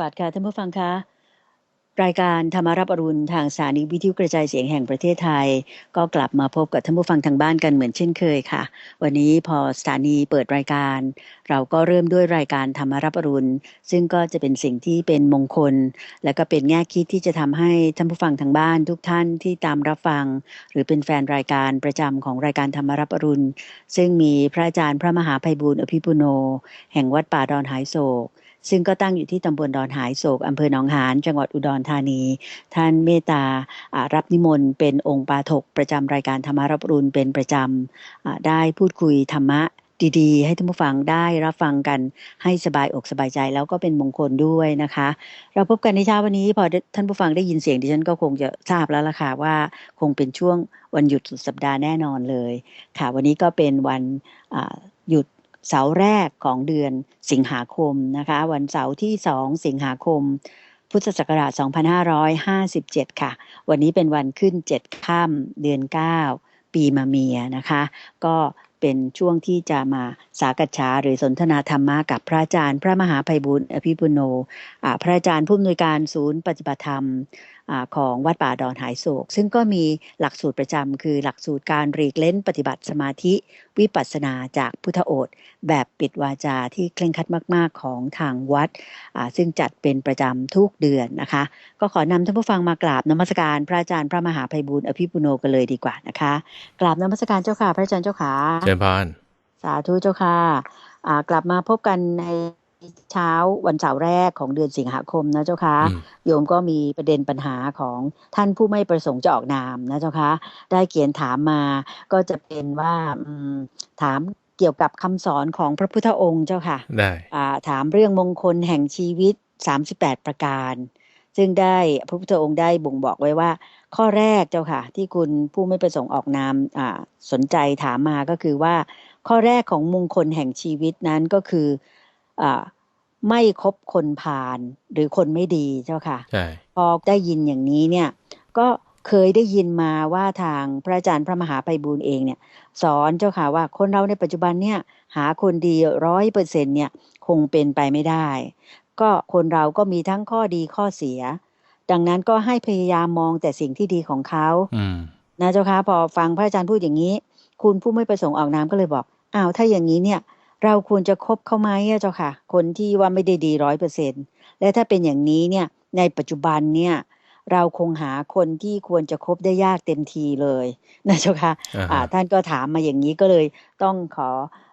วัสดิ์ค่ะท่านผู้ฟังคะรายการธรรมารับอรุณทางสถานีวิทยุกระจายเสียงแห่งประเทศไทย ก็กลับมาพบกับท่านผู้ฟังทางบ้านกันเหมือนเช่นเคยค่ะ วันนี้พอสถานีเปิดรายการ เราก็เริ่มด้วยรายการธรรมารับอรุณซึ่งก็จะเป็นสิ่งที่เป็นมงคล และก็เป็นแง่คิดที่จะทำให้ท่านผู้ฟังทางบ้านทุกท่านที่ตามรับฟัง หรือเป็นแฟนรายการประจำของรายการธรรมารับอรุณซึ่งมีพระอาจารย์พระมหาภัยบูลอภิปุโน แห่งวัดป่าดอนหายโศก ซึ่งก็ตั้งอยู่ที่ตำบลดอนหายโศกอำเภอหนองหานจังหวัดอุดรธานี ท่านเมตตารับนิมนต์เป็นองค์ปาถกประจำรายการธรรมารับรุณเป็นประจำได้พูดคุยธรรมะดีๆ ให้ท่านผู้ฟังได้รับฟังกันให้สบายอกสบายใจแล้วก็เป็นมงคลด้วยนะคะ เราพบกันในเช้าวันนี้พอท่านผู้ฟังได้ยินเสียงดิฉันก็คงจะทราบแล้วล่ะค่ะว่าคงเป็นช่วงวันหยุดสุดสัปดาห์แน่นอนเลย ค่ะ วันนี้ก็เป็นวันหยุด เสาร์แรกของเดือนสิงหาคมนะคะ วันเสาร์ที่ 2 สิงหาคม พุทธศักราช 2557 ค่ะ วันนี้เป็นวันขึ้น 7 ค่ำเดือน 9 ปีมาเมียนะคะ ก็เป็นช่วงที่จะมาสากัจฉาหรือสนทนาธรรมะกับพระอาจารย์ พระมหาภัยบุญอภิปุโนอ่าพระอาจารย์ผู้อำนวยการศูนย์ปฏิบัติธรรม ของวัดป่าดอนหายโศก ซึ่งก็มีหลักสูตรประจำคือหลักสูตรการรีกเล่นปฏิบัติสมาธิวิปัสสนาจากพุทธโอษฐ์แบบปิดวาจาที่เคร่งครัดมาก ๆ ของทางวัดอ่าซึ่งจัดเป็นประจำทุกเดือนนะคะ ก็ขอนำท่านผู้ฟังมากราบนมัสการพระอาจารย์พระมหาภัยบูลย์อภิปุโนกันเลยดีกว่านะคะกราบนมัสการเจ้าค่ะพระอาจารย์เจ้าค่ะเชิญพานสาธุเจ้าค่ะอ่ากลับมาพบกันใน เช้าวันเสาร์แรกของเดือนสิงหาคมนะเจ้าค่ะอืมโยมก็มีประเด็นปัญหาของท่านผู้ไม่ประสงค์จะออกนามนะเจ้าคะได้เขียนถามมาก็จะเป็นว่าอืมถามเกี่ยวกับคำสอนของพระพุทธองค์เจ้าค่ะได้อ่าถามเรื่องมงคลแห่งชีวิต 38 ประการ ซึ่งได้พระพุทธองค์ได้บ่งบอกไว้ว่า ข้อแรกเจ้าค่ะ ที่คุณผู้ไม่ประสงค์ออกนามอ่าสนใจถามมาก็คือว่า ข้อแรกของมงคลแห่งชีวิตนั้นก็คืออา ไม่คบคนพาลหรือคนไม่ดีเจ้าค่ะใช่พอได้ยินอย่างนี้เนี่ยก็เคยได้ยินมาว่าทางพระอาจารย์พระมหาไพบูลย์เองเนี่ย สอนเจ้าค่ะว่าคนเราในปัจจุบันเนี่ยหาคนดีร้อยเปอร์เซ็นเนี่ยคงเป็นไปไม่ได้ ก็คนเราก็มีทั้งข้อดีข้อเสีย ดังนั้นก็ให้พยายามมองแต่สิ่งที่ดีของเขาอืมนะเจ้าค่ะพอฟังพระอาจารย์พูดอย่างนี้ คุณผู้ไม่ประสงค์ออกนามก็เลยบอกอ้าวถ้าอย่างนี้เนี่ย เราควรจะคบเขาไหมอะเจ้าค่ะ คนที่ว่าไม่ได้ดีร้อยเปอร์เซ็นและถ้าเป็นอย่างนี้เนี่ยในปัจจุบันเนี่ยเราคงหาคนที่ควรจะคบได้ยากเต็มทีเลยนะเจ้าค่ะอ่าอ่าฮะท่านก็ถามมาอย่างนี้ก็เลยต้องขอ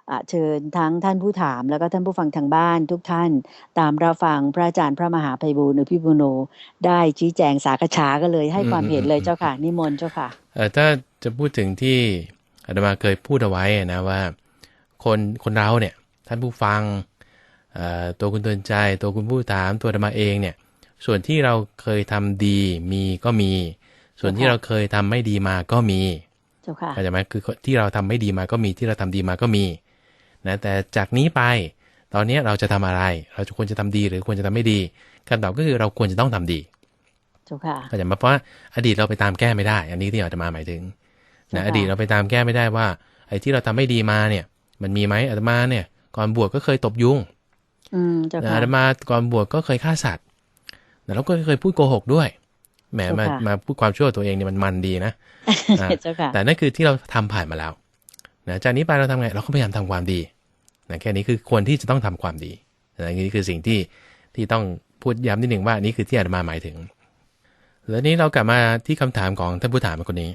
อ่าเชิญทั้งท่านผู้ถามแล้วก็ท่านผู้ฟังทางบ้านทุกท่าน ตามรับฟังพระอาจารย์พระมหาไพบูลย์อภิปุโน ได้ชี้แจงสากฉาก็เลยให้ความเห็นเลยเจ้าค่ะ นิมนต์เจ้าค่ะเออถ้าจะพูดถึงที่อาตมาเคยพูดเอาไว้นะว่า คนคนเราเนี่ยท่านผู้ฟังเอ่อตัวคุณเตือนใจ ตัวคุณผู้ถามตัวอาตมาเองเนี่ยส่วนที่เราเคยทำดีมีก็มี ส่วนที่ค่ะเราเคยทำไม่ดีมาก็มีเจ้าค่ะเข้าใจไหมคือที่เราทำไม่ดีมาก็มีที่เราทำดีมาก็มีนะแต่จากนี้ไปตอนนี้เราจะทำอะไร เราจะควรจะทำดีหรือควรจะทำไม่ดีคำตอบก็คือเราควรจะต้องทำดีเจ้าค่ะเข้าใจไหมเพราะว่าอดีตเราไปตามแก้ไม่ได้ อันนี้ที่อาตมาหมายถึงนะค่ะอดีตเราไปตามแก้ไม่ได้ว่า ไอ้ที่เราทำไม่ดีมาเนี่ย มันมีไหมอาตมาเนี่ย ก่อนบวชก็เคยตบยุงอืมเจ้านะค่ะอาตมาก่อนบวชก็เคยฆ่าสัตว์นะแล้วก็เคยพูดโกหกด้วยแหมมาค่ะมาพูดความชั่วตัวเองเนี่ยมันมันดีนะอ่าเจ้าค่ะแต่นั่นคือที่เราทำผ่านมาแล้วนะจากนี้ไปเราทำไง เราก็พยายามทำความดีนะแค่นี้คือควรที่จะต้องทำความดีนะนี่คือสิ่งที่ที่ต้องพูดย้ำนิดหนึ่งว่านี่คือที่อาตมาหมายถึง แล้วนี้เรากลับมาที่คำถามของท่านผู้ถามคนนี้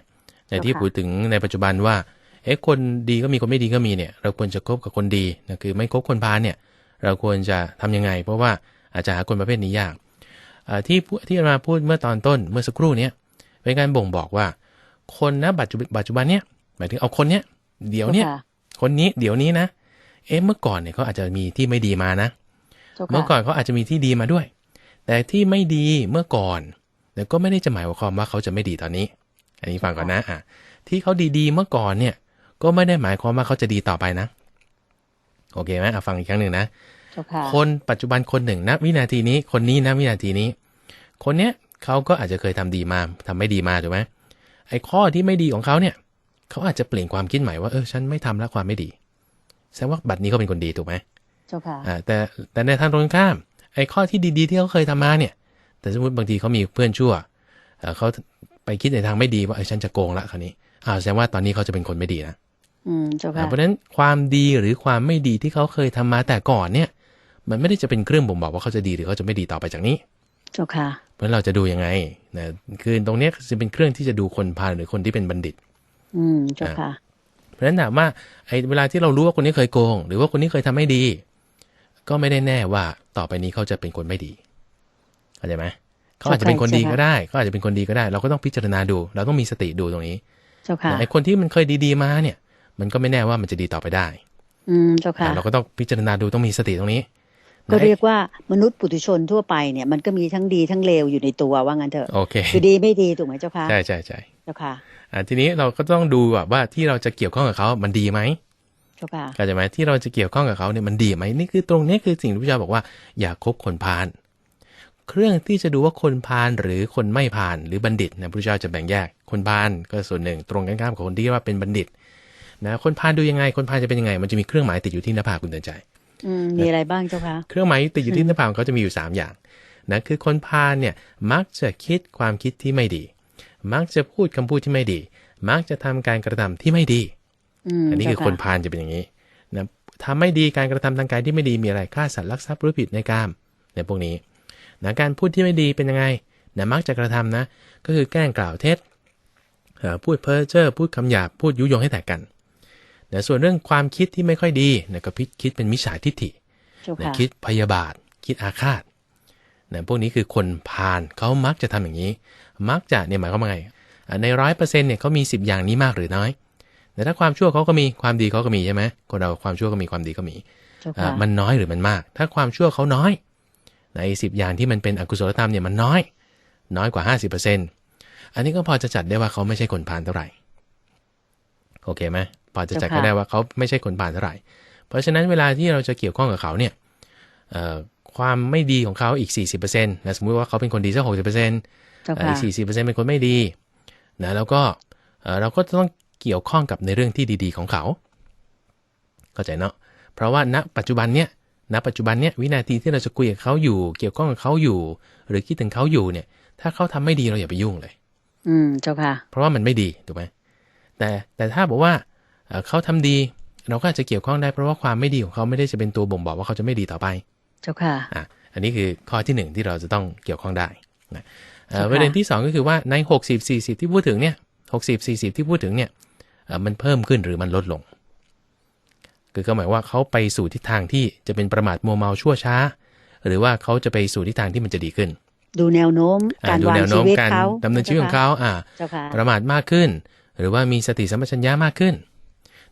ในที่เจ้าค่ะพูดถึงในปัจจุบันว่า เอ๊ะคนดีก็มีคนไม่ดีก็มีเนี่ย เราควรจะคบกับคนดีนะคือไม่คบคนพาลเนี่ย เราควรจะทำยังไง เพราะว่าอาจจะหาคนประเภทนี้ยากอ่าที่ผู้ที่อาตมาพูดเมื่อตอนต้นเมื่อสักครู่เนี้ยเป็นการบ่งบอกว่า คนนะปัจจุบันปัจจุบันเนี้ยหมายถึงเอาคนเนี้ยเดี๋ยวเนี้ยจ้าค่ะคนนี้เดี๋ยวนี้นะ เอ๊ะเมื่อก่อนเนี่ยเขาอาจจะมีที่ไม่ดีมานะเจ้าค่ะเมื่อก่อนเขาอาจจะมีที่ดีมาด้วย แต่ที่ไม่ดีเมื่อก่อนแต่ก็ไม่ได้จะหมายความว่าเขาจะไม่ดีตอนนี้ อันนี้ฟังก่อนนะอะที่เขาดีๆเมื่อก่อนเนี่ย ก็ไม่ได้หมายความว่าเขาจะดีต่อไปนะ โอเคไหมอะฟังอีกครั้งหนึ่งนะเจ้าค่ะคนปัจจุบันคนหนึ่งนะวินาทีนี้ คนนี้นะวินาทีนี้ คนเนี้ยเขาก็อาจจะเคยทำดีมาทำไม่ดีมาถูกไหมไอ้ข้อที่ไม่ดีของเขาเนี่ย เขาอาจจะเปลี่ยนความคิดใหม่ว่าเออฉันไม่ทำแล้วความไม่ดีแสดงว่าบัดนี้เขาเป็นคนดีถูกไหมเจ้าค่ะอ่าแต่แต่ในทางตรงข้าม ไอ้ข้อที่ดีๆที่เขาเคยทำมาเนี่ย แต่สมมติบางทีเขามีเพื่อนชั่วเอ่อเขาไปคิดในทางไม่ดีว่าเออฉันจะโกงละคราวนี้อ่าแสดงว่าตอนนี้เขาจะเป็นคนไม่ดีนะอืม เจ้าอ่าค่ะเพราะฉะนั้นความดีหรือความไม่ดีที่เขาเคยทำมาแต่ก่อนเนี่ย มันไม่ได้จะเป็นเครื่องบ่งบอกว่าเขาจะดีหรือเขาจะไม่ดีต่อไปจากนี้เจ้าค่ะเพราะฉะนั้นเราจะดูยังไงนะคือตรงเนี้ยจะเป็นเครื่องที่จะดูคนพาลหรือคนที่เป็นบัณฑิต อืมเจ้าค่ะ เพราะฉะนั้นถามว่าไอ้เวลาที่เรารู้ว่าคนนี้เคยโกง หรือว่าคนนี้เคยทำไม่ดี ก็ไม่ได้แน่ว่าต่อไปนี้เขาจะเป็นคนไม่ดีเข้าใจไหมเขาอาจจะเป็นคนดีก็ได้เขาอาจจะเป็นคนดีก็ได้ เราก็ต้องพิจารณาดู เราต้องมีสติดูตรงนี้เจ้าค่ะไอ้คนที่มันเคยดีๆมาเนี่ย มันก็ไม่แน่ว่ามันจะดีต่อไปได้ อืมเจ้าค่ะเราก็ต้องพิจารณาดูต้องมีสติตรงนี้ ก็เรียกว่ามนุษย์ปุถุชนทั่วไปเนี่ยมันก็มีทั้งดีทั้งเลวอยู่ในตัวว่างั้นเถอะโอเคคือดีไม่ดีถูกไหมเจ้าค่ะใช่ใช่ใช่เจ้าค่ะอ่าทีนี้เราก็ต้องดูแบบว่าที่เราจะเกี่ยวข้องกับเขามันดีไหมเจ้าค่ะเข้าใจไหมที่เราจะเกี่ยวข้องกับเขาเนี่ยมันดีไหมนี่คือตรงนี้คือสิ่งที่พระเจ้าบอกว่าอย่าคบคนพาลเครื่องที่จะดูว่าคนพาลหรือคนไม่พาลหรือบัณฑิตนะพระเจ้าจะแบ่งแยกคนพาลก็ส่วนหนึ่ง ตรงกันข้ามกับคนที่ว่าเป็นบัณฑิต นะคนพาลดูยังไงคนพาลจะเป็นยังไง มันจะมีเครื่องหมายติดอยู่ที่หน้าผากคุณเตือนใจอืมมีอะไรบ้างเจ้าค่ะเครื่องหมายติดอยู่ที่หน้าผากของเขาจะมีอยู่ 3 อย่างนะคือคนพาลเนี่ยมักจะคิดความคิดที่ไม่ดี มักจะพูดคำพูดที่ไม่ดี มักจะทำการกระทำที่ไม่ดีอืมอันนี้คือเจ้าคนพาลจะเป็นอย่างนี้นะทำไม่ดีการกระทำทางกายที่ไม่ดีมีอะไรฆ่าสัตว์ลักทรัพย์หรือผิดในกามในพวกนี้นะการพูดที่ไม่ดีเป็นยังไงนะมักจะกระทำนะ ก็คือแกล้งกล่าวเท็จเอ่อพูดเพ้อเจ้อพูดคำหยาบพูดยุยงให้แตกกัน นะส่วนเรื่องความคิดที่ไม่ค่อยดีนะก็พิคิดเป็นมิจฉาทิฏฐิเจ้านะค่ะคิดพยาบาท คิดอาฆาตนะพวกนี้คือคนพาลเขามักจะทำอย่างนี้ มักจะเนี่ยหมายความว่าไงอะในร้อยเปอร์เซ็นต์เนี่ยเขามี 10 อย่างนี้มากหรือน้อยแต่ถ้าความชั่วเขาก็มีความดีเขาก็มีใช่ไหมคนเราความชั่วก็มีความดีก็มีเจ้าอะค่ะมันน้อยหรือมันมาก ถ้าความชั่วเขาน้อย ในสิบอย่างที่มันเป็นอกุศลธรรมเนี่ยมันน้อย น้อยกว่า 50%อันนี้ก็พอจะจัดได้ว่าเขาไม่ใช่คนพาลเท่าไหร่ โอเคไหมพอจะจัดก็ได้ว่าเขาไม่ใช่คนพาลเท่าไหร่ เพราะฉะนั้นเวลาที่เราจะเกี่ยวข้องกับเขาเนี่ยเอ่อความไม่ดีของเขาอีก 40%นะสมมุติว่าเขาเป็นคนดีสัก60%เจ้าเอ่อค่ะอีกสี่สิบเปอร์เซ็นต์เป็นคนไม่ดีนะแล้วก็เอ่อเราก็ต้องเกี่ยวข้องกับในเรื่องที่ดีๆของเขา เข้าใจเนาะเพราะว่าณปัจจุบันเนี้ยณปัจจุบันเนี้ยวินาทีที่เราจะคุยกับเขาอยู่ เกี่ยวข้องกับเขาอยู่ หรือคิดถึงเขาอยู่เนี่ย ถ้าเขาทำไม่ดีเราอย่าไปยุ่งเลย อืมเจ้าค่ะ เพราะว่ามันไม่ดีถูกไหม แต่แต่ถ้าบอกว่าเอ่อเขาทำดี เราก็อาจจะเกี่ยวข้องได้เพราะว่าความไม่ดีของเขาไม่ได้จะเป็นตัวบ่งบอกว่าเขาจะไม่ดีต่อไป เจ้าค่ะอะอันนี้คือข้อที่หนึ่งที่เราจะต้องเกี่ยวข้องได้นะเอ่อค่ะประเด็นที่สองก็คือว่าใน 60 40 ที่พูดถึงเนี่ย60 40 ที่พูดถึงเนี่ยเอ่อมันเพิ่มขึ้นหรือมันลดลง คือก็หมายว่าเขาไปสู่ทิศทางที่จะเป็นประมาทมัวเมาชั่วช้า หรือว่าเขาจะไปสู่ทิศทางที่มันจะดีขึ้น ดูแนวโน้มอะการดูวางแนวชีโน้มวิตการเขาดำเนินชีวิตของเขาอ่าเจ้าค่ะประมาทมากขึ้น หรือว่ามีสติสัมปชัญญะมากขึ้น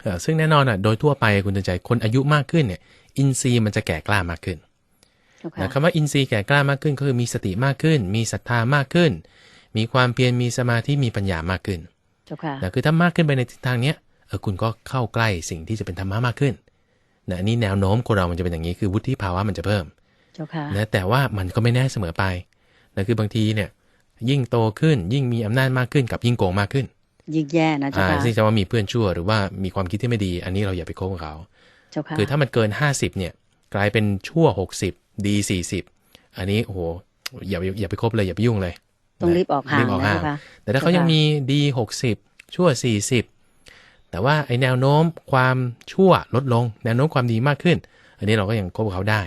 เอ่อซึ่งแน่นอนอะโดยทั่วไปคุณเตือนใจคนอายุมากขึ้นเนี่ย อินทรีย์มันจะแก่กล้ามากขึ้นเจ้าค่ะนะคำว่าอินทรีย์แก่กล้ามากขึ้นก็คือมีสติมากขึ้น มีศรัทธามากขึ้น มีความเพียรมีสมาธิมีปัญญามากขึ้นเจ้าค่ะนะคือถ้ามากขึ้นไปในทิศทางเนี้ยเออคุณก็เข้าใกล้สิ่งที่จะเป็นธรรมะมากขึ้นนะอันนี่แนวโน้มคนเรามันจะเป็นอย่างนี้คือวุฒิภาวะมันจะเพิ่มเจ้าค่ะนะแต่ว่ามันก็ไม่แน่เสมอไปนะคือบางทีเนี่ย ยิ่งโตขึ้นยิ่งมีอำนาจมากขึ้นกับยิ่งโกงมากขึ้น ยิ่งแย่นะเจ้าอ่าค่ะซึ่งจะว่ามีเพื่อนชั่วหรือว่ามีความคิดที่ไม่ดี อันนี้เราอย่าไปโกงเขาเจ้าค่ะคือถ้ามันเกิน50เนี่ย กลายเป็นชั่ว60ดี40อันนี้โอ้โหอย่าอย่าอย่าไปคบเลยอย่าไปยุ่งเลย ต้องรีบออกห่างรีบออกนะห่างเจ้าค่ะแต่ถ้าเขายังมีดี60ชั่ว40แต่ว่าไอแนวโน้มความชั่วลดลง แนวโน้มความดีมากขึ้น อันนี้เราก็ยังคบกับเขาได้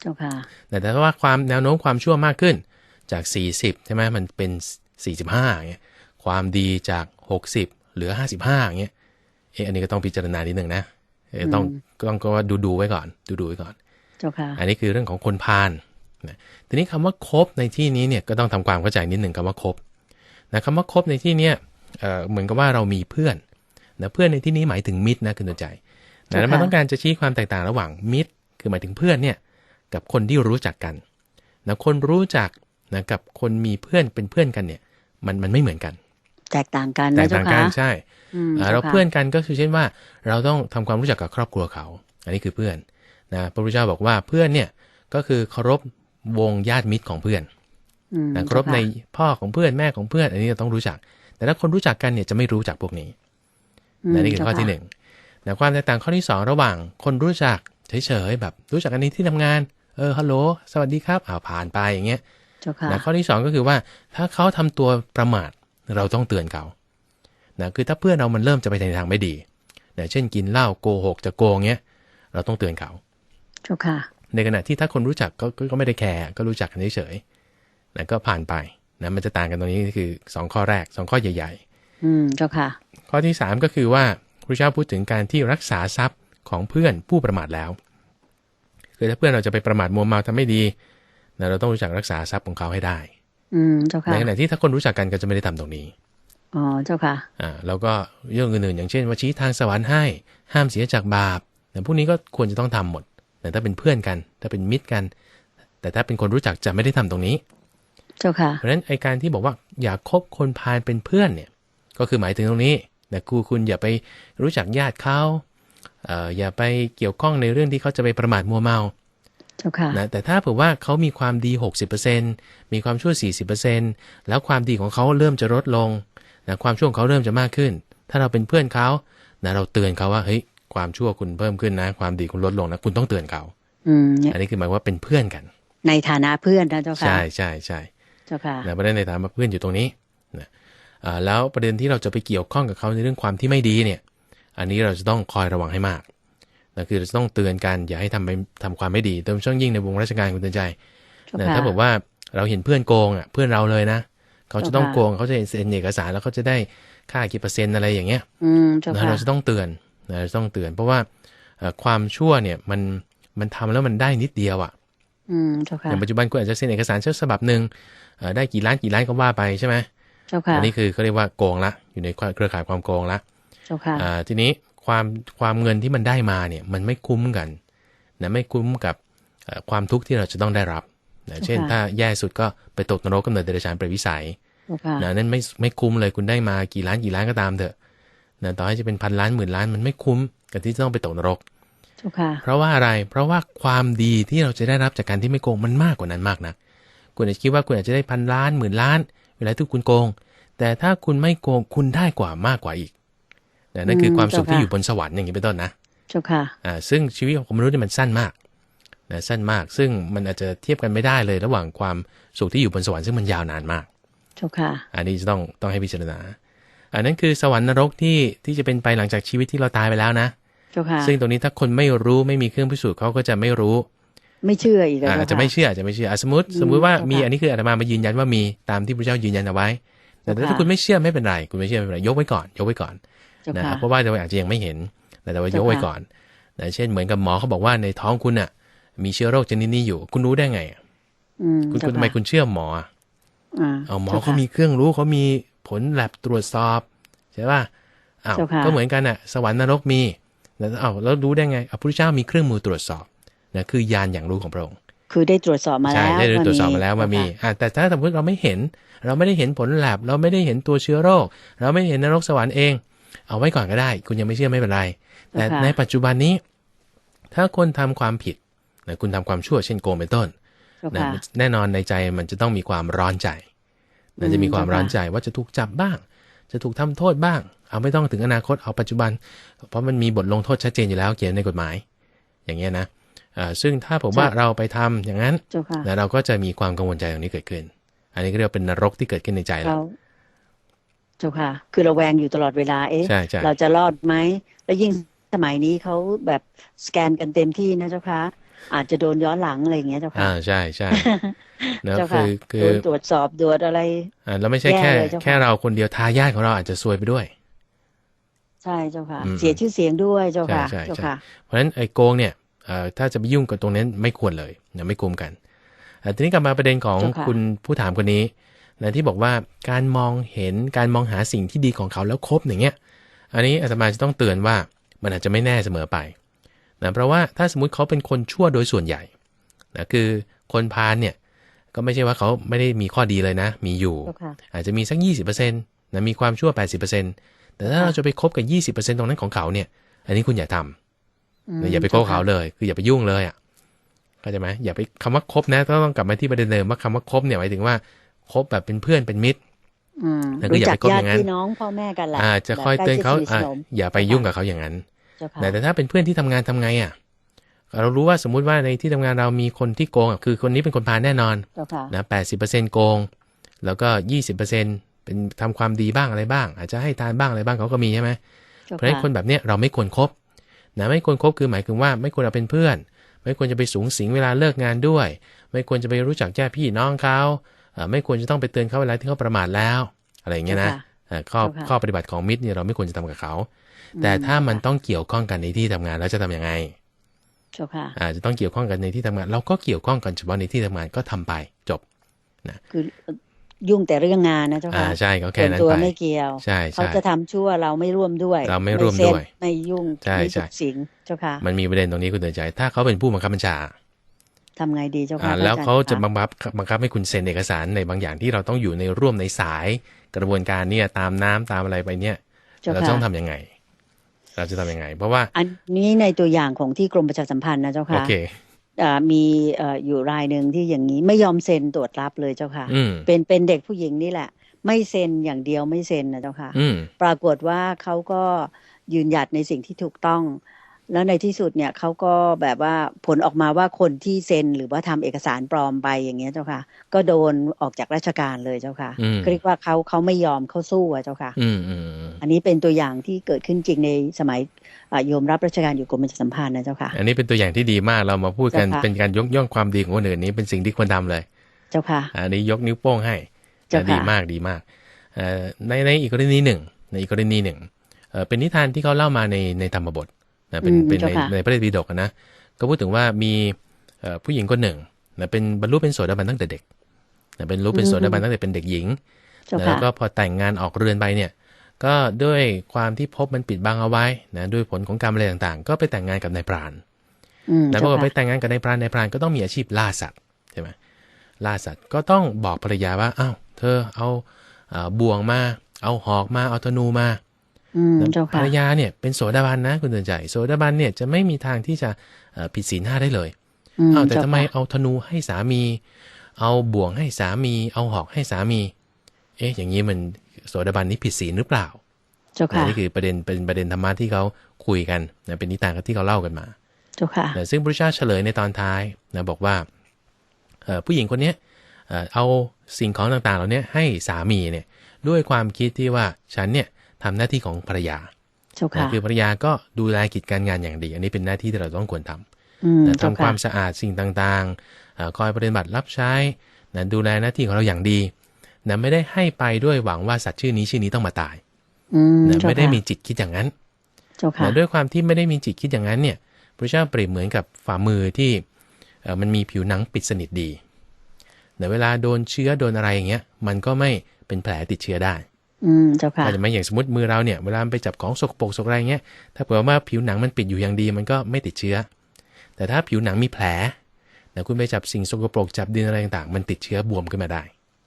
เจ้าค่ะแต่ถ้าว่าความแนวโน้มความชั่วมากขึ้นจาก 40 ใช่ไหมมันเป็น 45อย่างเงี้ย ความดีจาก 60 เหลือ 55อย่างเงี้ยเอออันนี้ก็ต้องพิจารณานิดหนึ่งนะเออต้องอืมต้องก็ว่าดูดูไว้ก่อน ดูดูไว้ก่อนเจ้าค่ะอันนี้คือเรื่องของคนพาลนะทีนี้คำว่าคบในที่นี้เนี่ยก็ต้องทำความเข้าใจนิดหนึ่งคำว่าคบนะคำว่าคบในที่เนี้ยเอ่อเหมือนกับว่าเรามีเพื่อนนะเพื่อนในที่นี้หมายถึงมิตรนะคุณตัวใจนะแล้วมันต้องการจะชี้ความแตกต่างระหว่างมิตร คือหมายถึงเพื่อนเนี่ยกับคนที่รู้จักกันนะคนรู้จักนะกับคนมีเพื่อนเป็นเพื่อนกันเนี่ยมันมันไม่เหมือนกัน แตกต่างกันแตนะกเจ้าต่างค่ะกันใช่อืมอ่าจ้เราค่ะเพื่อนกันก็คือเช่นว่า เราต้องทำความรู้จักกับครอบครัวเขา อันนี้คือเพื่อนนะพระพุทธเจ้าบอกว่าเพื่อนเนี่ยก็คือเคารพวงญาติมิตรของเพื่อนอืมนะเคารพในพ่อของเพื่อนแม่ของเพื่อน อันนี้เราต้องรู้จัก แต่ถ้าคนรู้จักกันเนี่ยจะไม่รู้จักพวกนี้อืมนะนี่คือข้อเจ้าที่ค่ะหนึ่งนะความแตกต่างข้อที่สองระหว่างคนรู้จักเฉยๆแบบรู้จักกันในที่ทำงานเออฮัลโหลสวัสดีครับอ่าผ่านไปอย่างเงี้ยเจ้าค่ะนะข้อที่สองก็คือว่าถ้าเขาทำตัวประมาท เราต้องเตือนเขานะคือถ้าเพื่อนเรามันเริ่มจะไปในทางไม่ดีนะเช่นกินเหล้าโกหกจะโกงเงี้ย เราต้องเตือนเขาเจ้าค่ะ ในขณะที่ถ้าคนรู้จักก็ก็ก็ไม่ได้แคร์ก็รู้จักกันเฉยๆนะก็ผ่านไปนะมันจะต่างกันตรงนี้คือ2ข้อแรก2ข้อใหญ่อืมเจ้าค่ะๆข้อที่3ก็คือว่าพระเจ้าพูดถึงการที่รักษาทรัพย์ของเพื่อนผู้ประมาทแล้ว คือถ้าเพื่อนเราจะไปประมาทมัวเมาทำไม่ดีนะเราต้องรู้จักรักษาทรัพย์ของเขาให้ได้ อืมเจ้าค่ะในขณะที่ถ้าคนรู้จักกันก็จะไม่ได้ทำตรงนี้อ๋อเจ้าค่ะ อ่า แล้วก็เรื่องอื่นๆอย่างเช่นว่าชี้ทางสวรรค์ให้ ห้ามเสียจากบาปแต่พวกนี้ก็ควรจะต้องทำหมด แต่ถ้าเป็นเพื่อนกัน ถ้าเป็นมิตรกัน แต่ถ้าเป็นคนรู้จักจะไม่ได้ทำตรงนี้ เจ้าค่ะ เพราะฉะนั้นไอการที่บอกว่าอย่าคบคนพาลเป็นเพื่อนเนี่ย ก็คือหมายถึงตรงนี้แต่ครูคุณอย่าไปรู้จักญาติเขาเอ่ออย่าไปเกี่ยวข้องในเรื่องที่เขาจะไปประมาทมัวเมา เจ้าค่ะนะแต่ถ้าเผื่อว่าเขามีความดี 60%มีความชั่ว 40%แล้วความดีของเขาเริ่มจะลดลงนะความชั่วของเขาเริ่มจะมากขึ้น ถ้าเราเป็นเพื่อนเขานะเราเตือนเขาว่าเฮ้ยความชั่วคุณเพิ่มขึ้นนะ ความดีคุณลดลงนะคุณต้องเตือนเขาอืมเนี่ยอันนี้คือหมายว่าเป็นเพื่อนกัน ในฐานะเพื่อนนะเจ้าค่ะใช่ใช่ใช่เจ้าค่ะนะประเด็นในฐานะเพื่อนอยู่ตรงนี้นะอ่าแล้วประเด็นที่เราจะไปเกี่ยวข้องกับเขาในเรื่องความที่ไม่ดีเนี่ย อันนี้เราจะต้องคอยระวังให้มาก นะคือเราจะต้องเตือนกันอย่าให้ทำไปทำความไม่ดีโดยเฉพาะยิ่งในวงราชการคุณเตือนใจเจ้านะค่ะถ้าบอกว่าเราเห็นเพื่อนโกงอะเพื่อนเราเลยนะเขาจะต้องเจ้าค่ะโกงเขาจะเซ็นเอกสารแล้วเขาจะได้ค่ากี่เปอร์เซ็นต์อะไรอย่างเงี้ยอืมเจ้านะค่ะเราจะต้องเตือนนะเราจะต้องเตือน เพราะว่าเอ่อความชั่วเนี่ยมันมันทำแล้วมันได้นิดเดียวอะอืมเจ้าค่ะอย่างปัจจุบันคุณอาจจะเซ็นเอกสารเช่นฉบับหนึ่งเอ่อได้กี่ล้านกี่ล้านก็ว่าไปใช่ไหมเจ้าค่ะอันนี้คือเขาเรียกว่าโกงละ อยู่ในเครือข่ายความโกงละเจ้าค่ะอ่าทีนี้ ความความเงินที่มันได้มาเนี่ยมันไม่คุ้มกันนะไม่คุ้มกับเอ่อความทุกข์ที่เราจะต้องได้รับนะเช่น ถ้าแย่สุดก็ไปตกนรกกำเนิดเดรัจฉานเปรตวิสัยเจ้าค่ะนะนั่นไม่ไม่คุ้มเลยคุณได้มากี่ล้านกี่ล้านก็ตามเถอะนะต่อให้จะเป็นพันล้านหมื่นล้านมันไม่คุ้มกับที่จะต้องไปตกนรกเจ้าค่ะเพราะว่าอะไร เพราะว่าความดีที่เราจะได้รับจากการที่ไม่โกงมันมากกว่านั้นมากนะคุณอาจจะคิดว่าคุณอาจจะได้พันล้านหมื่นล้าน เวลาที่คุณโกง แต่ถ้าคุณไม่โกงคุณได้กว่ามากกว่าอีก นะนั่นคือความสุขที่อยู่บนสวรรค์อย่างนี้เป็นต้นนะเจ้าค่ะอ่าซึ่งชีวิตของมนุษย์เนี่ยมันสั้นมากนะสั้นมาก ซึ่งมันอาจจะเทียบกันไม่ได้เลย ระหว่างความสุขที่อยู่บนสวรรค์ซึ่งมันยาวนานมากเจ้าค่ะ อันนี้จะต้องต้องให้พิจารณา อันนั้นคือสวรรค์นรกที่ที่จะเป็นไปหลังจากชีวิตที่เราตายไปแล้วนะเจ้าค่ะ ซึ่งตรงนี้ถ้าคนไม่รู้ไม่มีเครื่องพิสูจน์เขาก็จะไม่รู้ ไม่เชื่ออีกแล้วอาเจ้าอาจจะค่ะไม่เชื่ออาจจะไม่เชื่ออะสมมติอืมสมมุติว่าเจ้าค่ะมีอันนี้คืออาตมามายืนยันว่ามีตามที่พระเจ้ายืนยันเอาไว้ แต่เจ้าค่ะถ้าคุณไม่เชื่อไม่เป็นไร คุณไม่เชื่อไม่เป็นไรยกไว้ก่อน ยกไว้ก่อนเจ้า นะค่ะเพราะว่าเราอาจจะยังไม่เห็นแต่แต่ว่ายกไว้เจ้าค่ะก่อนนะเช่นเหมือนกับหมอเขาบอกว่าในท้องคุณอะ มีเชื้อโรคชนิดนี้อยู่ คุณรู้ได้ไงอะอืมคุณเจ้าคุณทำไมค่ะคุณเชื่อหมออะอ่าเอาหมอจ้เขาค่ะมีเครื่องรู้เขามีผลแลบตรวจสอบใช่ป่ะอ้าวเจ้าค่ะก็เหมือนกันอะ สวรรค์นรกมีแล้วอ้าวแล้วรู้ได้ไงอะพระพุทธเจ้ามีเครื่องมือตรวจสอบนะคือยานอย่างรู้ของพระองค์คือได้ตรวจสอบมาใช่แล้วได้ตรวจสอบมาแล้วว่ามีเจ้ค่ะอะแต่ถ้าสมมติเราไม่เห็น เราไม่ได้เห็นผลแลบเราไม่ได้เห็นตัวเชื้อโรค เราไม่เห็นนรกสวรรค์เอง เอาไว้ก่อนก็ได้ คุณยังไม่เชื่อไม่เป็นไร แต่เจ้าค่ะในปัจจุบันนี้ ถ้าคนทำความผิดนะคุณทำความชั่วเช่นโกงเป็นต้นเจ้านะค่ะแน่นอนในใจมันจะต้องมีความร้อนใจนะจะมีความเจ้าค่ะร้อนใจว่าจะถูกจับบ้าง จะถูกทำโทษบ้าง เอาไม่ต้องถึงอนาคตเอาปัจจุบัน เพราะมันมีบทลงโทษชัดเจนอยู่แล้วเขียนในกฎหมาย อย่างเงี้ยนะอ่าซึ่งถ้าผมว่าเราไปทำอย่างนั้นเจ้าค่ะนะเราก็จะมีความกังวลใจตรงนี้เกิดขึ้น อันนี้ก็เรียกว่าเป็นนรกที่เกิดขึ้นในใจเราเราเจ้าค่ะ คือระแวงอยู่ตลอดเวลา เอ๊ะใช่ใช่เราจะรอดไหม แล้วยิ่งสมัยนี้เขาแบบสแกนกันเต็มที่นะเจ้าค่ะ อาจจะโดนย้อนหลังอะไรอย่างเงี้ยเจ้าค่ะ อ่า ใช่ใช่นะเจ้าคืค่ะอคืโดอนตรวจสอบตรวจอะไร อ่า แล้วไม่ใช่แย่แค่เลยเจ้าค่ะแค่เราคนเดียวทายาทของเราอาจจะซวยไปด้วย ใช่เจ้าค่ะอืมเสียชื่อเสียงด้วยเจ้าค่ะใช่ใช่เจ้าใช่ค่ะ เพราะฉะนั้นไอ้โกงเนี่ยเอ่อถ้าจะไปยุ่งกับตรงนั้นไม่ควรเลยนะไม่คุ้มกันอะทีนี้กลับมาประเด็นของเจ้าค่ะคุณผู้ถามคนนี้ นะที่บอกว่าการมองเห็นการมองหาสิ่งที่ดีของเขาแล้วคบอย่างเงี้ย อันนี้อาตมาจะต้องเตือนว่ามันอาจจะไม่แน่เสมอไปนะเพราะว่าถ้าสมมติเขาเป็นคนชั่วโดยส่วนใหญ่นะคือคนพาลเนี่ยก็ไม่ใช่ว่าเขาไม่ได้มีข้อดีเลยนะ มีอยู่เจ้าค่ะอาจจะมีสัก 20%นะมีความชั่ว 80%แต่ถ้าเราจะไปคบกับ 20%ตรงนั้นของเขาเนี่ย อันนี้คุณอย่าทำอืมอย่าไปคบเขาเลย คืออย่าไปยุ่งเลยอะเข้าใจไหมอย่าไปคำว่าคบนะต้องต้องกลับมาที่ประเด็นเดิมว่าคำว่าคบเนี่ยหมายถึงว่า คบแบบเป็นเพื่อนเป็นมิตรอืมแล้วก็รู้อย่าจักไปคบญาอติย่างนั้นพี่น้องพ่อแม่กันแหละอาจจะคอยเตือนเขาแบบใกล้ชิดสนิทอะสนมอย่าไปยุ่งกับเขาอย่างนั้นเจ้าค่ะแต่แต่ถ้าเป็นเพื่อนที่ทำงานทำไงอะเรารู้ว่าสมมุติว่าในที่ทำงานเรามีคนที่โกงอะคือคนนี้เป็นคนพาลแน่นอนเจ้าค่ะนะแปดสิบเปอร์เซ็นโกง แล้วก็ยี่สิบเปอร์เซ็นเป็นทำความดีบ้างอะไรบ้าง อาจจะให้ทานบ้างอะไรบ้างเขาก็มีใช่ไหมเจ้าเพราะฉะนั้นคนแบบเนี้ยเราไม่ควรครบนะไม่ควรครบคือหมายถึงว่าไม่ควรเอาเป็นเพื่อน ไม่ควรจะไปสูงสิงเวลาเลิกงานด้วย ไม่ควรจะไปรู้จักญาติพี่น้องเขาเอ่อ ไม่ควรจะต้องไปเตือนเขาเวลาที่เขาประมาทแล้ว อะไรอย่างเงี้ยนะเอ่อข้อเจ้าค่ะข้อปฏิบัติของมิตรเนี่ยเราไม่ควรจะทำกับเขา แต่ถ้ามันต้องเกี่ยวข้องกันในที่ทำงานแล้วจะทำยังไงเจ้าค่ะอาจจะต้องเกี่ยวข้องกันในที่ทำงาน เราก็เกี่ยวข้องกันเฉพาะในที่ทำงานก็ทำไปจบคือยุ่งแต่เรื่องงานนะเจ้าอ่าค่ะใช่ก็ส่แค่วนนั้นตัวไปไม่เกี่ยวใช่เขาใช่จะทำชั่วเราไม่ร่วมด้วย เราไม่ร่วมเซ็นด้วย ไม่ยุ่งใช่ไม่ใช่สุกสิงเจ้าค่ะมันมีประเด็นตรงนี้คุณเตือนใจ ถ้าเขาเป็นผู้บังคับบัญชา ทำไงดีเจ้าอ่าค่ะแล้วเขาจะพรบังคับบังคับให้คุณเซ็นเอกสารในบางอย่างที่เราต้องอยู่ในร่วมในสายกระบวนการเนี่ยตามน้ำตามอะไรไปเนี่ยเจ้าเราค่ะต้องทำยังไง เราจะทำยังไง เพราะว่า อันนี้ในตัวอย่างของที่กรมประชาสัมพันธ์นะเจ้าโอค่ะเคอ่ามีเอ่ออยู่รายหนึ่งที่อย่างนี้ไม่ยอมเซ็นตรวจรับเลยเจ้าค่ะอืมเป็นเป็นเด็กผู้หญิงนี่แหละ ไม่เซ็นอย่างเดียวไม่เซ็นนะเจ้าค่ะอืมปรากฏว่าเขาก็ยืนหยัดในสิ่งที่ถูกต้อง แล้วในที่สุดเนี่ยเขาก็แบบว่าผลออกมาว่าคนที่เซ็นหรือว่าทำเอกสารปลอมไปอย่างเงี้ยเจ้าค่ะ ก็โดนออกจากราชการเลยเจ้าค่ะอืมเรียกว่าเขาเขาไม่ยอมเขาสู้อะเจ้าค่ะอืมอืมอืมอันนี้เป็นตัวอย่างที่เกิดขึ้นจริงในสมัยอ่าโยมรับราชการอยู่กรมประชาสัมพันธ์นะเจ้าค่ะ อันนี้เป็นตัวอย่างที่ดีมากเรามาพูดกันเจ้าค่ะเป็นการยกย่องความดีของคนอื่นนี้เป็นสิ่งที่ควรทำเลย เจ้าค่ะ อันนี้ยกนิ้วโป้งให้เจ้าค่ะดีมากดีมากเอ่อในในอีกกรณีหนึ่งในอีกกรณีหนึ่งเอ่อเป็นนิทานที่เขาเล่ามาในในธรรมบท นะเป็นอืมเป็นในเจ้าค่ะในพระเตปิฎกอะนะก็พูดถึงว่ามีเอ่อผู้หญิงคนหนึ่งนะเป็นบรรลุเป็นโสดาบันตั้งแต่เด็กนะเป็นรู้เป็นโสดาบันตั้งแต่เป็นเด็กหญิงเจ้าแล้ค่ะวก็พอแต่งงานออกเรือนไปเนี่ย ก็ด้วยความที่พบมันปิดบังเอาไว้นะด้วยผลของกรรมอะไรต่างๆ ก็ไปแต่งงานกับนายพรานอืมแล้วพเจ้าอไปค่ะแต่งงานกับนายพรานนายพรานก็ต้องมีอาชีพล่าสัตว์ใช่ไหมล่าสัตว์ก็ต้องบอกภรรยาว่าอ้าวเธอเอาเอ่อบ่วงมาเอาหอกมาเอาธนูมาอืมแล้วเจ้า ภรค่ะรยาเนี่ยเป็นโสดาบันนะคุณเตือนใจ โสดาบันเนี่ยจะไม่มีทางที่จะเอ่อผิดศีลห้าได้เลยอืมอ้าวแต่เจ้าทำไมค่ะเอาธนูให้สามี เอาบ่วงให้สามี เอาหอกให้สามี เอ๊ะ อย่างนี้มันโสดาบันนี้ผิดศีลหรือเปล่าเจ้าค่ะนะนี่คือประเด็นเป็นประเด็นธรรมะที่เขาคุยกันนะเป็นนิทานที่เขาเล่ากันมาเจ้าค่ะนะซึ่งพระเจ้าเฉลยในตอนท้ายนะบอกว่าเอ่อผู้หญิงคนเนี้ยเอ่อเอาสิ่งของต่างๆเหล่านี้ให้สามีเนี่ยด้วยความคิดที่ว่าฉันเนี่ย ทำหน้าที่ของภรรยาเจ้านะค่ะคือภรรยาก็ดูแลกิจการงานอย่างดี อันนี้เป็นหน้าที่ที่เราต้องควรทำอืมนะเจ้าทำคค่ะวามสะอาดสิ่งต่างๆเอ่อคอยปฏิบัติรับใช้นะดูแลหน้าที่ของเราอย่างดีนะไม่ได้ให้ไปด้วยหวังว่าสัตว์ชื่อนี้ชื่อนี้ต้องมาตายอืมนะเจ้าไม่ได้ค่ะมีจิตคิดอย่างนั้นเจ้าค่ะนะด้วยความที่ไม่ได้มีจิตคิดอย่างนั้นเนี่ย พระเจ้าเปรียบเหมือนกับฝ่ามือที่เอ่อมันมีผิวหนังปิดสนิทดีแต่เวลาโดนเชื้อโดนอะไรอย่างเงี้ย มันก็ไม่เป็นแผลติดเชื้อได้ อืมเจ้าค่ะอาจจะไหมอย่างสมมติมือเราเนี่ยเวลาไปจับของสกปรกสกอะไรเงี้ยถ้าเผื่อว่าผิวหนังมันปิดอยู่อย่างดีมันก็ไม่ติดเชื้อ แต่ถ้าผิวหนังมีแผลนะคุณไปจับสิ่งสกปรกจับดินอะไรต่างๆมันติดเชื้อบวมขึ้นมาได้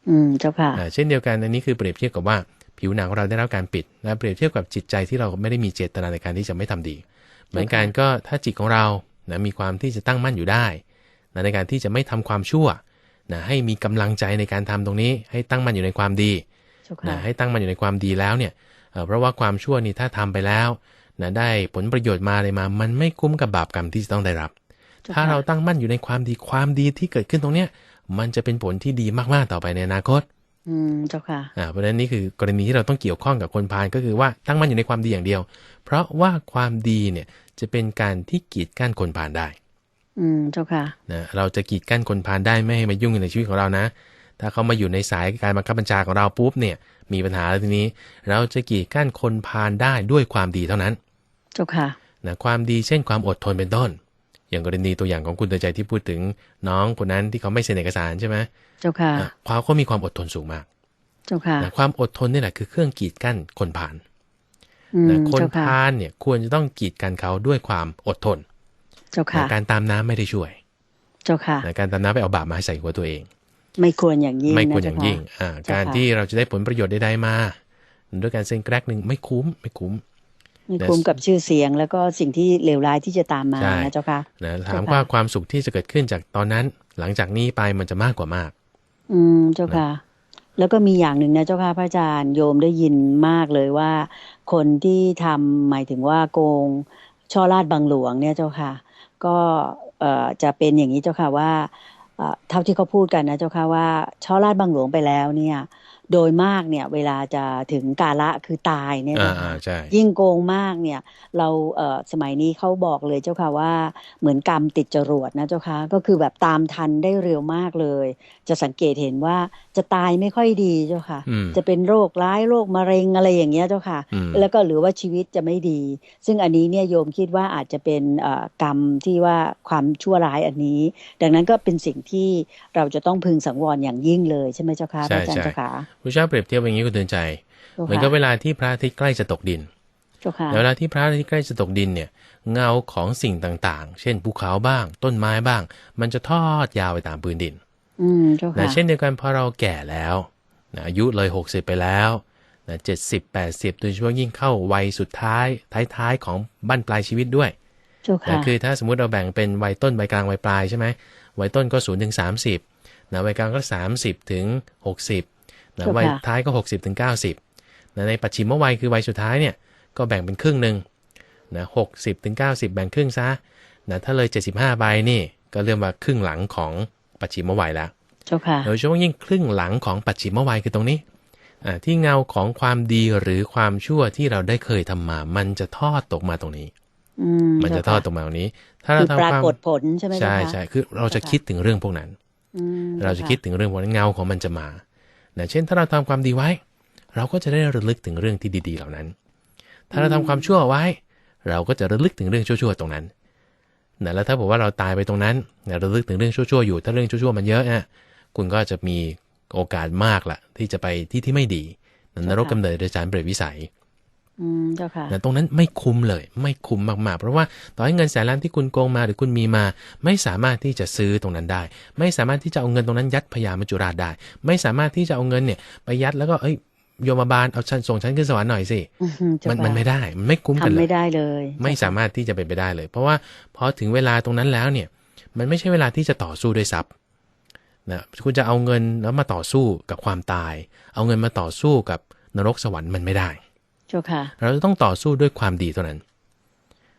อืมเจ้าค่ะอ่าเช่นเดียวกันอันนี้คือเปรียบเทียบกับว่าผิวหนังของเราได้รับการปิดนะเปรียบเทียบกับจิตใจที่เราไม่ได้มีเจตนาในการที่จะไม่ทำดี เหมือนกันก็ถ้าจิตของเรานะมีความที่จะตั้งมั่นอยู่ได้นะในการที่จะไม่ทำความชั่วนะให้มีกำลังใจในการทำตรงนี้ ให้ตั้งมั่นอยู่ในความดีเจ้า นะค่ะให้ตั้งมั่นอยู่ในความดีแล้วเนี่ยเอ่อเพราะว่าความชั่วนี่ถ้าทำไปแล้วนะได้ผลประโยชน์มาอะไรมา มันไม่คุ้มกับบาปกรรมที่จะต้องได้รับจ้ถ้าค่ะเราตั้งมั่นอยู่ในความดีความดีที่เกิดขึ้นตรงเนี้ย มันจะเป็นผลที่ดีมากๆต่อไปในอนาคต อืมเจ้าค่ะอ่าเพราะฉะนั้นนี่คือกรณีที่เราต้องเกี่ยวข้องกับคนพาลก็คือว่าตั้งมั่นอยู่ในความดีอย่างเดียว เพราะว่าความดีเนี่ยจะเป็นการที่กีดกั้นคนพาลได้ อืมเจ้าค่ะนะเราจะกีดกั้นคนพาลได้ไม่ให้มายุ่งในชีวิตของเรานะ ถ้าเขามาอยู่ในสายการบังคับบัญชาของเราปุ๊บเนี่ย มีปัญหาแล้วทีนี้ เราจะกีดกั้นคนพาลได้ด้วยความดีเท่านั้นเจ้าค่ะนะความดีเช่นความอดทนเป็นต้น อย่างกรณีตัวอย่างของคุณเตือนใจที่พูดถึงน้องคนนั้นที่เขาไม่เซ็นเอกสารใช่ไหมเจ้าค่ะอะเขาก็มีความอดทนสูงมากเจ้าค่ะนะความอดทนนี่แหละคือเครื่องกีดกั้นคนผ่านอืมนะคนเจ้าค่ะผ่านเนี่ยควรจะต้องกีดกันเขาด้วยความอดทน เจ้าค่ะนะการตามน้ำไม่ได้ช่วย เจ้าค่ะนะการตามน้ำไปเอาบาปมาให้ใส่หัวตัวเอง ไม่ควรอย่างยิ่งไม่ควรนะอย่างเจ้ายิ่งค่ะอ่าเจ้าค่ะการที่เราจะได้ผลประโยชน์ใดๆมา ด้วยการเซ็นแกรกหนึ่งไม่คุ้มไม่คุ้มไม่คุ้มกับชื่อเสียงแล้วก็สิ่งที่เลวร้ายที่จะตามมาใช่นะเจ้าค่ะนะเจ้าถามค่ะว่าความสุขที่จะเกิดขึ้นจากตอนนั้น หลังจากนี้ไปมันจะมากกว่ามาก อืมเจ้าค่ะแล้วก็มีอย่างหนึ่งนะเจ้าค่ะพระอาจารย์โยมได้ยินมากเลยว่า คนที่ทำหมายถึงว่าโกงช่อราดบังหลวงเนี่ยเจ้าค่ะ ก็เอ่อจะเป็นอย่างนี้เจ้าค่ะว่า เท่าที่เขาพูดกันนะเจ้าค่ะว่าช่อราดบางหลวงไปแล้วเนี่ย โดยมากเนี่ย เวลาจะถึงกาละคือตายเนี่ยอ่าเจ้าอ่าค่ะใช่ยิ่งโกงมากเนี่ย เราเอ่อสมัยนี้เขาบอกเลยเจ้าค่ะว่าเหมือนกรรมติดจรวดนะเจ้าค่ะก็คือแบบตามทันได้เร็วมากเลย จะสังเกตเห็นว่าจะตายไม่ค่อยดีเจ้าค่ะอืมจะเป็นโรคร้ายโรคมะเร็งอะไรอย่างเงี้ยเจ้าค่ะอืมแล้วก็หรือว่าชีวิตจะไม่ดี ซึ่งอันนี้เนี่ยโยมคิดว่าอาจจะเป็นเอ่อกรรมที่ว่าความชั่วร้ายอันนี้ ดังนั้นก็เป็นสิ่งที่เราจะต้องพึงสังวรอย่างยิ่งเลยใช่ไหมเจ้าค่ะพใช่ระอาจารย์ใช่เจ้าค่ะพระเจ้าเปรียบเทียบอย่างนี้คุณเตือนใจเจ้าเหมือนค่ะกับเวลาที่พระอาทิตย์ใกล้จะตกดินเจ้าค่ะแล้วเวลาที่พระอาทิตย์ใกล้จะตกดินเนี่ย เงาของสิ่งต่างๆ เช่นภูเขาบ้าง ต้นไม้บ้าง มันจะทอดยาวไปตามพื้นดินอืมเจ้านะค่ะเช่นเดียวกันพอเราแก่แล้วนะอายุเลย60ไปแล้วนะเจ็ดสิบแปดสิบโดยเฉพาะยิ่งเข้าวัยสุดท้ายท้ายๆของบั้นปลายชีวิตด้วยเจ้านะค่ะคือถ้าสมมุติเราแบ่งเป็นวัยต้นวัยกลางวัยปลายใช่ไหมวัยต้นก็0ถึง30นะวัยกลางก็30ถึง60นะเจ้าค่ะวัยท้ายก็ 60ถึง90นะในปัจฉิมวัยคือวัยสุดท้ายเนี่ยก็แบ่งเป็นครึ่งหนึ่งนะ60ถึง90แบ่งครึ่งซะนะถ้าเลย75ใบนี่ ก็เริ่มว่าครึ่งหลังของปัจฉิมวัยแล้วเจ้าค่ะโดยเฉพาะยิ่งครึ่งหลังของปัจฉิมวัยคือตรงนี้อ่าที่เงาของความดีหรือความชั่วที่เราได้เคยทำมา มันจะทอดตกมาตรงนี้อืมมันจะทเจ้าอค่ะดตกมาตรงนี้ ถ้าคืเราอทำปราความกฏผลใช่ไหมใช่เจ้าค่ะใช่คือเราจะเจ้าค่ะคิดถึงเรื่องพวกนั้นอืมเราจะคิดถึงเรื่องพวกนั้นเงาของมันจะมา นะเช่นถ้าเราทำความดีไว้ เราก็จะได้ระลึกถึงเรื่องที่ดี ๆ เหล่านั้น ถ้าเราทำความชั่วไว้ เราก็จะระลึกถึงเรื่องชั่วๆตรงนั้นนะแล้วถ้าบอกว่าเราตายไปตรงนั้นนะระลึกถึงเรื่องชั่วๆอยู่ ถ้าเรื่องชั่วๆมันเยอะนะคุณก็จะมีโอกาสมากละที่จะไปที่ที่ไม่ดีนะนรกกำเนิดเดรัจฉานเปรตวิสัย อืมเจ้าค่ะนะตรงนั้นไม่คุ้มเลย ไม่คุ้มมากๆ เพราะว่าต่อให้เงินแสนล้านที่คุณโกงมาหรือคุณมีมา ไม่สามารถที่จะซื้อตรงนั้นได้ ไม่สามารถที่จะเอาเงินตรงนั้นยัดพญามัจจุราชได้ ไม่สามารถที่จะเอาเงินเนี่ยไปยัดแล้วก็เอ้ยโยมบาลเอาฉันส่งฉันขึ้นสวรรค์หน่อยสิอืมเจ้ามันค่ะมันไม่ได้ มันไม่คุ้มกันทำเลไม่ยได้เลย ไม่สามารถที่จะเป็นไปได้เลย เพราะว่าพอถึงเวลาตรงนั้นแล้วเนี่ย มันไม่ใช่เวลาที่จะต่อสู้ด้วยทรัพย์นะคุณจะเอาเงินแล้วมาต่อสู้กับความตาย เอาเงินมาต่อสู้กับนรกสวรรค์มันไม่ได้ เจ้าค่ะ เราจะต้องต่อสู้ด้วยความดีเท่านั้น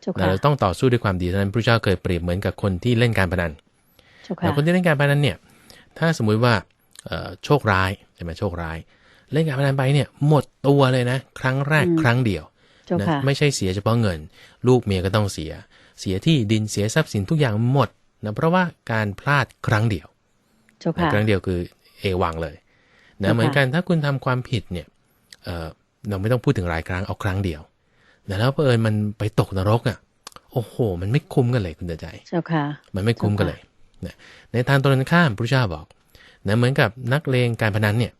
เจ้านะค่ะเราต้องต่อสู้ด้วยความดีเท่านั้นพระเจ้าเคยเปรียบเหมือนกับคนที่เล่นการพนันเจ้าแต่ค่ะคนที่เล่นการพนันเนี่ย ถ้าสมมุติว่าเอ่อโชคร้ายใช่ไหมโชคร้าย เล่นการพนันไปเนี่ยหมดตัวเลยนะ ครั้งแรกครั้งเดียวเจ้านะค่ะไม่ใช่เสียเฉพาะเงิน ลูกเมียก็ต้องเสีย เสียที่ดินเสียทรัพย์สินทุกอย่างหมดนะเพราะว่าการพลาดครั้งเดียวเจ้านะค่ะครั้งเดียวคือเอวังเลยนะเจ้าค่ะเหมือนกันถ้าคุณทำความผิดเนี่ย เอ่อเราไม่ต้องพูดถึงหลายครั้งเอาครั้งเดียวนะแล้วเผอิญมันไปตกนรกอะ โอ้โห มันไม่คุ้มกันเลยคุณเตือนใจเจ้าค่ะ มันไม่คุ้มกันเลยนะในทางตรงกันข้ามพระเจ้าบอกนะเหมือนกับนักเลงการพนันเนี่ย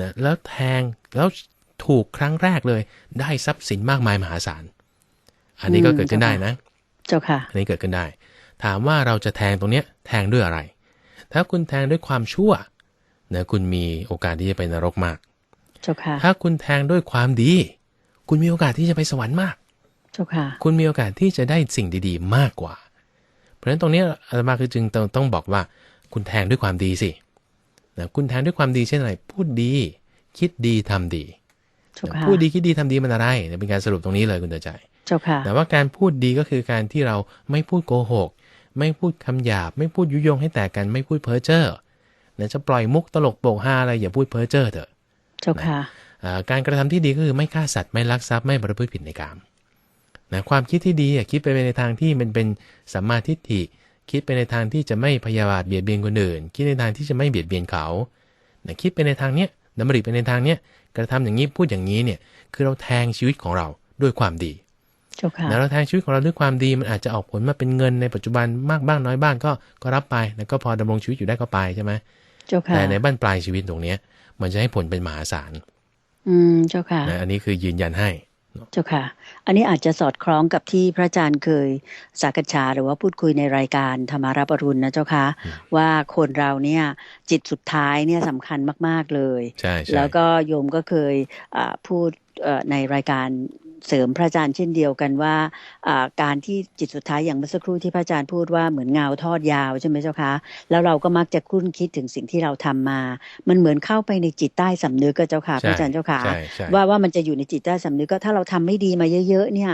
นะแล้วแทงแล้วถูกครั้งแรกเลย ได้ทรัพย์สินมากมายมหาศาล อันนี้ก็อืมเกิดขึ้นได้นะ เจ้าค่ะ อันนี้เกิดขึ้นได้ ถามว่าเราจะแทงตรงเนี้ยแทงด้วยอะไร ถ้าคุณแทงด้วยความชั่วนะคุณมีโอกาสที่จะไปนรกมาก เจ้าค่ะ ถ้าคุณแทงด้วยความดี คุณมีโอกาสที่จะไปสวรรค์มาก เจ้าค่ะ คุณมีโอกาสที่จะได้สิ่งดีๆ มากกว่า เพราะฉะนั้นตรงนี้อาตมาคือจึงต้องต้องบอกว่า คุณแทงด้วยความดีสินะคุณแทงด้วยความดีเช่นอะไรพูดดี คิดดีทำดีเจ้าค่ะพูดดีคิดดีทำดีมันอะไรเนี่ยเป็นการสรุปตรงนี้เลยคุณเตอใจเจ้าค่ะ แต่ว่าการพูดดีก็คือการที่เราไม่พูดโกหก ไม่พูดคำหยาบ ไม่พูดยุยงให้แตกกัน ไม่พูดเพ้อเจ้อนะจะปล่อยมุกตลกโปกฮาอะไรอย่าพูดเพ้อเจ้อเถอะ เจ้าค่ะอ่าการกระทำที่ดีก็คือไม่ฆ่าสัตว์ไม่ลักทรัพย์ไม่ประพฤติผิดในกามนะความคิดที่ดีอะคิดไปในทางที่มันเป็นสัมมาทิฏฐิ คิดไปในทางที่จะไม่พยาบาทเบียดเบียนคนอื่น คิดในทางที่จะไม่เบียดเบียนเขานะคิดไปในทางเนี้ยดำริไปในทางเนี้ยกระทำอย่างนี้พูดอย่างนี้เนี่ยคือเราแทงชีวิตของเราด้วยความดีเจ้าค่ะนะเราแทงชีวิตของเราด้วยความดีมันอาจจะออกผลมาเป็นเงินในปัจจุบันมากบ้างน้อยบ้างก็ก็รับไปแล้วก็พอดำรงชีวิตอยู่ได้ก็ไปใช่ไหมเจ้าค่ะแต่ในบ้านปลายชีวิตตรงเนี้ย มันจะให้ผลเป็นมหาศาล อืมเจ้าค่ะนะอันนี้คือยืนยันให้ เจ้าค่ะ อันนี้อาจจะสอดคล้องกับที่พระอาจารย์เคยสักษาหรือว่าพูดคุยในรายการธรรมารับอรุณนะเจ้าค่ะ ว่าคนเราเนี่ยจิตสุดท้ายเนี่ยสำคัญมาก ๆเลย ใช่ใช่แล้วก็โยมก็เคยอ่าพูดเอ่อในรายการ เสริมพระอาจารย์เช่นเดียวกันว่าอ่าการที่จิตสุดท้ายอย่างเมื่อสักครู่ที่พระอาจารย์พูดว่าเหมือนเงาทอดยาวใช่ไหมเจ้าคะแล้วเราก็มักจะคุ้นคิดถึงสิ่งที่เราทำมา มันเหมือนเข้าไปในจิตใต้สำนึกก็เจ้าค่ะพระอาจารย์เจ้าค่ะใช่ใช่ว่าว่ามันจะอยู่ในจิตใต้สำนึกก็ถ้าเราทำไม่ดีมาเยอะๆเนี่ย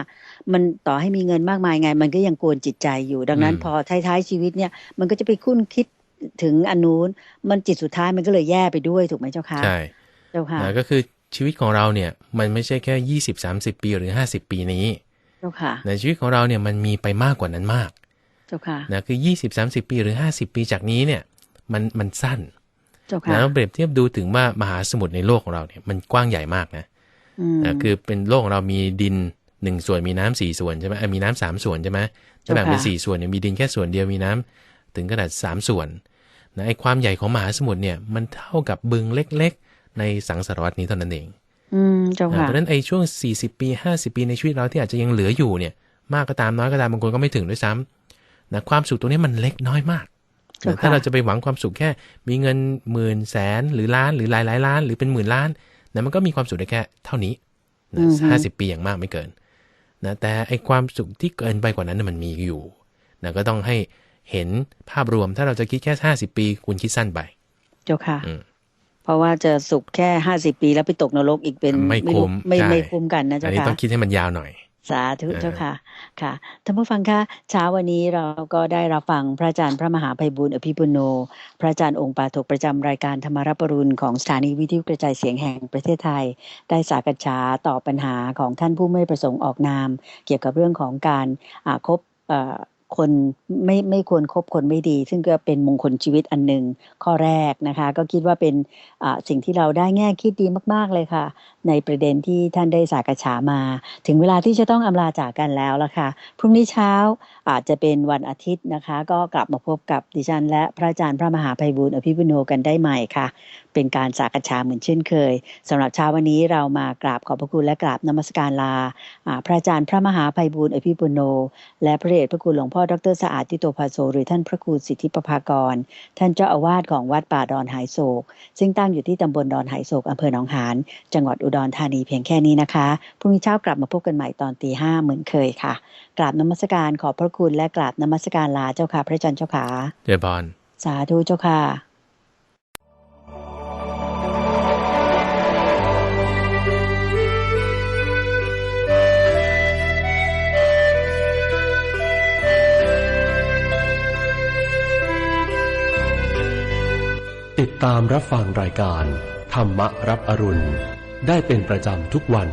มันต่อให้มีเงินมากมายไง มันก็ยังกวนจิตใจอยู่ ดังนั้นอืมพอท้ายๆชีวิตเนี่ยมันก็จะไปคุ้นคิดถึงอันนู้นมันจิตสุดท้ายมันก็เลยแย่ไปด้วยถูกไหมเจ้าค่ะใช่เจ้าค่ะนะก็คือ ชีวิตของเราเนี่ยมันไม่ใช่แค่20 30ปีหรือ50ปีนี้เจ้าค่ะในชีวิตของเราเนี่ยมันมีไปมากกว่านั้นมากเจ้าค่ะนะคือ20 30ปีหรือ50ปีจากนี้เนี่ยมันมันสั้นเจ้าค่ะนะแล้วเปรียบเทียบดูถึงว่ามหาสมุทรในโลกของเราเนี่ยมันกว้างใหญ่มากนะอืมนะคือเป็นโลกของเรามีดินหนึ่งส่วนมีน้ำสี่ส่วนใช่ไหมเอ่อมีน้ำสามส่วนใช่ไหมถ้าแบ่งเป็นเจ้าค่ะสี่ส่วนเนี่ยมีดินแค่ส่วนเดียวมีน้ำถึงขนาดสามส่วนนะไอ้ความใหญ่ของมหาสมุทรเนี่ยมันเท่ากับบึงเล็กๆ ในสังสารวัตนี้เท่านั้นเอง อืมเจ้านะค่ะเพราะฉะนั้นไอ้ช่วง40ปี50ปีในชีวิตเราที่อาจจะยังเหลืออยู่เนี่ย มากก็ตามน้อยก็ตามบางคนก็ไม่ถึงด้วยซ้ำนะความสุขตรงนี้มันเล็กน้อยมากเจ้านะค่ะถ้าเราจะไปหวังความสุขแค่ มีเงินหมื่นแสนหรือล้านหรือหลายหลายๆล้าน หรือเป็นหมื่นล้านนะมันก็มีความสุขได้แค่เท่านี้นะห้าสิบปีอย่างมากไม่เกินนะแต่ไอ้ความสุขที่เกินไปกว่านั้นนะมันมีอยู่นะก็ต้องให้เห็นภาพรวมถ้าเราจะคิดแค่50ปี คุณคิดสั้นไป เจ้าค่ะอืม เพราะว่าจะสุขแค่ห้าสิบปีแล้วไปตกนรกอีกเป็นไม่รู้คุ้มไม่ใช่ไม่คุ้มกันนะอัเจ้านนี้ค่ะต้องคิดให้มันยาวหน่อยสาธุเออเจ้าค่ะค่ะท่านผู้ฟังคะเช้าวันนี้เราก็ได้รับฟังพระอาจารย์พระมหาภัยบุญอภิปุโน พระอาจารย์องค์ปาถกประจำรายการธรรมารับปรุณของสถานีวิทยุกระจายเสียงแห่งประเทศไทย ได้สากษาตอบปัญหาของท่านผู้ไม่ประสงค์ออกนาม เกี่ยวกับเรื่องของการอ่าคบเอ่อ คนไม่ไม่ควรคบคนไม่ดี ซึ่งก็เป็นมงคลชีวิตอันหนึ่งข้อแรกนะคะ ก็คิดว่าเป็นสิ่งที่เราได้แง่คิดดีมาก ๆเลยค่ะ ในประเด็นที่ท่านได้สากษามา ถึงเวลาที่จะต้องอำลาจากกันแล้วละค่ะ พรุ่งนี้เช้าอาจจะเป็นวันอาทิตย์นะคะ ก็กลับมาพบกับดิฉัน และพระอาจารย์พระมหาภัยบูลย์อภิปุโนกันได้ใหม่ค่ะ เป็นการสากษาเหมือนเช่นเคยสำหรับเช้าวันนี้เรามากราบขอบพระคุณและกราบนมัสการลาพระอาจารย์พระมหาภัยบูลย์อภิปุโน และพระเดชพระคุณหลวงพ่อดรสะอาดทิโตภาโซหรือท่านพระครูสิทธิประภากร ท่านเจ้าอาวาสของวัดป่าดอนหายโศก ซึ่งตั้งอยู่ที่ตำบลดอนหายโศกอำเภอหนองหานจังหวัดอุดรธานีเพียงแค่นี้นะคะพรุ่งนี้เช้ากลับมาพบกันใหม่ตอนตีห้าเหมือนเคยค่ะ กราบนมัสการขอบพระคุณและกราบนมัสการลาเจ้าค่ะพระอาจารย์เจ้าค่ะเจริญพรสาธุเจ้าค่ะ ตามรับฟังรายการ ธรรมรับอรุณ ได้เป็นประจำทุกวัน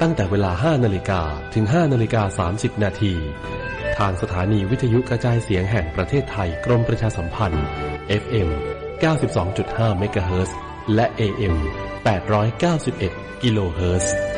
ตั้งแต่เวลา 5นาฬิกาถึง 5นาฬิกา30 นาที ทางสถานีวิทยุกระจายเสียงแห่งประเทศไทยกรมประชาสัมพันธ์ FM 92.5เมกะเฮิร์และ AM 891 กิโลเฮิรตซ์